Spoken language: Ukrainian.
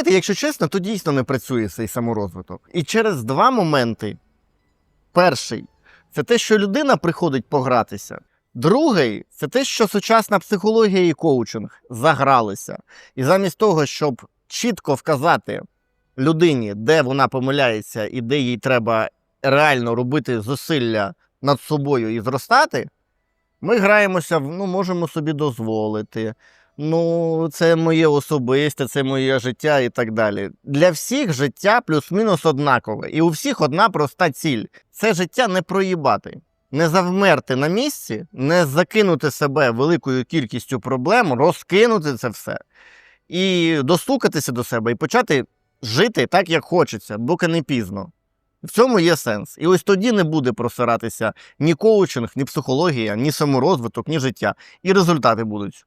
Знаєте, якщо чесно, то дійсно не працює цей саморозвиток. І через два моменти. Перший це те, що людина приходить погратися. Другий це те, що сучасна психологія і коучинг загралися. І замість того, щоб чітко вказати людині, де вона помиляється і де їй треба реально робити зусилля над собою і зростати, ми граємося ну, можемо собі дозволити. Ну, це моє особисте, це моє життя і так далі. Для всіх життя плюс-мінус однакове. І у всіх одна проста ціль: це життя не проїбати, не завмерти на місці, не закинути себе великою кількістю проблем, розкинути це все і достукатися до себе і почати жити так, як хочеться, доки не пізно. В цьому є сенс. І ось тоді не буде просиратися ні коучинг, ні психологія, ні саморозвиток, ні життя. І результати будуть.